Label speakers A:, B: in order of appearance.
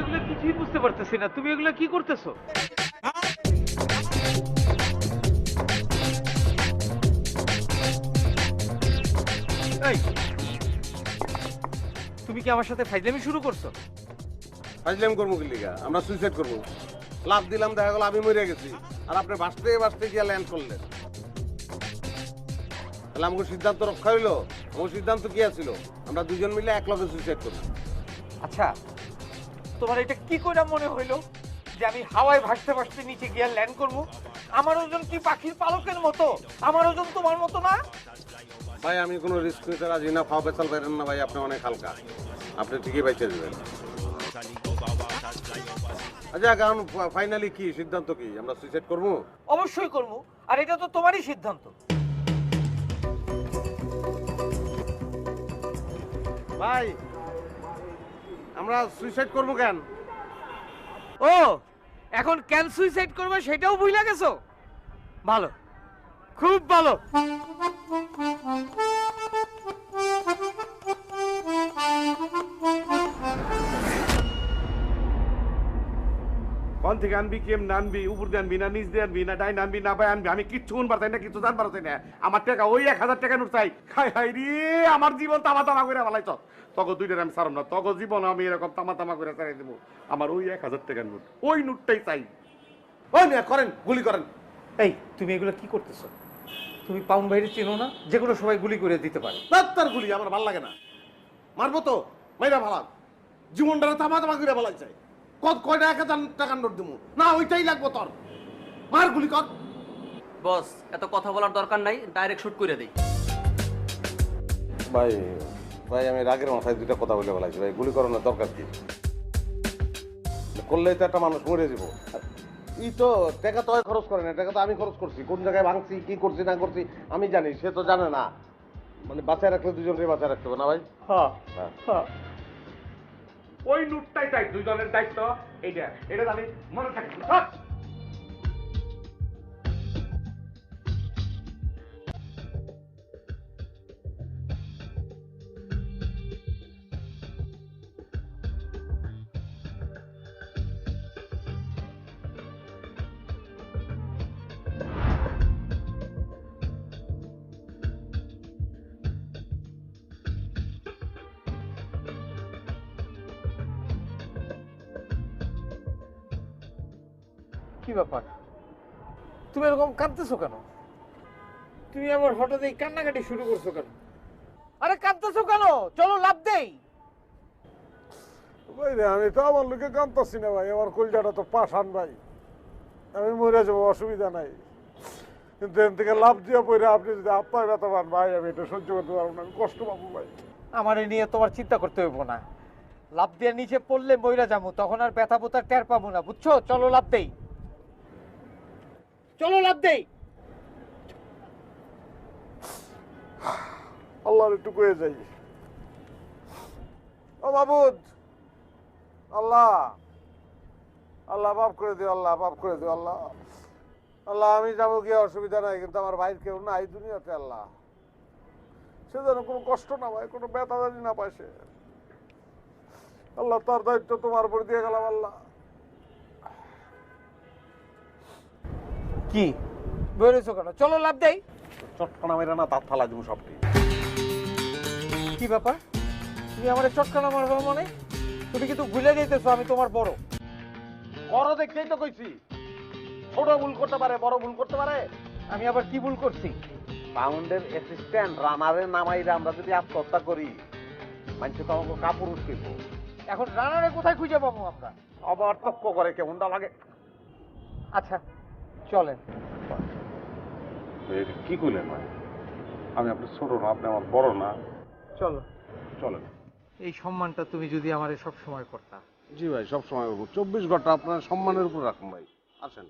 A: এগুলো কিছুই বুঝতে পারতেছি না। তুমি এগুলো কি করতেছো? এই তুমি কি আমার সাথে ফাইজলামি শুরু করছ?
B: ফাজলাম করব কি লিগা? আমরা সুইসাইড করব। লাভ দিলাম দেখা গেল আমি মরে গেছি। আর আপনি বাঁচতে বাঁচতে গিয়ে ল্যান্ড করলেন। তাহলে আমাকে সিদ্ধান্ত রক্ষা হইল? আমার সিদ্ধান্ত কি আছিল? আমরা দুজন মিলে এক লগে সুইসাইড করব
A: আচ্ছা তোমার এটা কি করে মনে হইল যে আমি হাওয়ায় ভাসতে ভাসতে নিচে গিয়ে ল্যান্ড করব? আমার ওজন কি পাখির পালকের মতো? আমার ওজন তোমার মতো না?
B: ভাই আমি কোনো রিস্ক নিতে রাজি না ফাও পেছাল পারেন না ভাই আপনি অনেক হালকা। আপনি ঠিকই বাইচে দেবেন। আচ্ছা কারণ ফাইনালি কি? সিদ্ধান্ত কি? আমরা সুইসাইড করব?
A: অবশ্যই করব। আর এটা তো তোমারই সিদ্ধান্ত।
B: ভাই আমরা সুইসাইড করব কেন?
A: ও, এখন কেন সুইসাইড করবে সেটাও ভুলে গেছো? ভালো, খুব ভালো।
C: কোন থেকে আনবি কেম নানবি উপর দিয়ে আনবি না নিচ দিয়ে আনবি না ডাই আনবি না বাই আনবি। আমি কিচ্ছু গুণ পারতাই না কিছু জান পারতাই না। আমার টাকা ওই এক হাজার টাকা নোট চাই। খাই হাই রে আমার জীবন তামা তামা করে ফেলাইছ। তখন দুইটার আমি সারম না। তখন জীবন আমি এরকম তামা তামা করে চালাই দেবো। আমার ওই এক হাজার টাকার নোট। ওই নোটটাই চাই।
B: ওই মিয়া করেন গুলি করেন।
A: এই তুমি এগুলো কি করতেছো? তুমি পাউন বাইরে চেনো না? যে কোনো সময় গুলি করে দিতে পারে।
B: না তার গুলি আমার ভালো লাগে না। মারবো তো? মাইরা ভালা জীবনটা তামা তামা করে ফেলাইছে। কত কয়টা এক হাজার টাকার নোট দিমু? না ওইটাই লাগবো তোর। মার গুলি কর।
D: বস এত কথা বলার দরকার নাই ডাইরেক্ট শুট করে দেই।
B: ভাই ভাই আমি রাগের মাথায় দুইটা কথা বলে ফেলাইছি। ভাই গুলি করানোর দরকার কি? করলেই তো একটা মানুষ মরে যাব। ই তো টাকা তো খরচ করে না টাকা তো আমি খরচ করছি। কোন জায়গায় ভাঙছি কি করছি না করছি আমি জানি সে তো জানে না। মানে বাঁচায় রাখলে দুজনকে বাঁচায় রাখতে হবে না ভাই?
C: হ্যাঁ
B: হ্যাঁ।
C: হ্যাঁ। ওই নোটটাই চাই দুজনের দায়িত্ব। এইটা এটা আমি মনে থাকে।
A: কি ব্যাপার? তুমি এরকম কাঁদতেছো কেন? তুমি আমার হঠাৎ এই কান্নাকাটি শুরু করছ কেন? আরে কাঁদতেছো কেন? চলো লাভ দেই।
E: ভাই রে আমি তো আমার লোকে কান্তাছি না ভাই আমার কলজাটা তো পাশান ভাই। আমি মরে যাব অসুবিধা নাই। কিন্তু এখান থেকে লাভ দিয়ে পড়ে আপনি যদি আত্মায় ব্যথা পান ভাই আমি এটা সহ্য করতে পারব না আমি কষ্ট পাবো ভাই।
A: আমার এই নিয়ে তোমার চিন্তা করতে হইব না। লাভ দিয়ে নিচে পড়লে মইরা যাব তখন আর ব্যথা পোতা টের পাবো না বুঝছ? চলো লাভ দেই। চলো লাভ দেই।
E: আল্লাহর একটু কয়ে যাই ও বাবুদ আল্লাহ আল্লাহ মাফ করে দিও, আল্লাহ মাফ করে দিও, আল্লাহ। আল্লাহ, আমি যাব গিয়ে, অসুবিধা নাই, কিন্তু আমার ভাইয়ের কেউ নাই দুনিয়াতে, আল্লাহ। সে যেন কোনো কষ্ট না পায়, কোনো ব্যথা জানি না পায় সে। আল্লাহ, তার দায়িত্ব তোমার উপর দিয়ে গেলাম, আল্লাহ।
A: কি? বেরোছো কেন? চলো লাভ দেই।
C: চটকানা মেরা না দাঁত ফালা দেবো সবটি।
A: কি ব্যাপার? তুমি আমার চটকানা মারবে মানে? তুমি কিন্তু ভুলে যাইতেছো আমি তোমার বড়।
B: বড় দেখতেই তো কইছি। ছোট ভুল করতে পারে বড় ভুল করতে পারে।
A: আমি আবার কি ভুল করছি?
B: পাউন্ডের অ্যাসিস্ট্যান্ট রানারের নামাইরা আমরা যদি আত্মহত্যা করি মানুষ তো আমাকে কাপুরুষ দিব
A: এখন রানারে কোথায় খুঁজে পাবো আমরা?
B: আবার তক্ক করে কেমনটা লাগে?
A: আচ্ছা। চলেন।
C: কি করলেন ভাই আমি আপনার ছোট না আপনি আমার বড় না।
A: চলো।
C: চলেন।
A: এই সম্মানটা তুমি যদি আমারে সব সময় করতা।
B: জি ভাই সব সময় চব্বিশ ঘণ্টা আপনার সম্মানের উপর রাখুন ভাই। আসেন।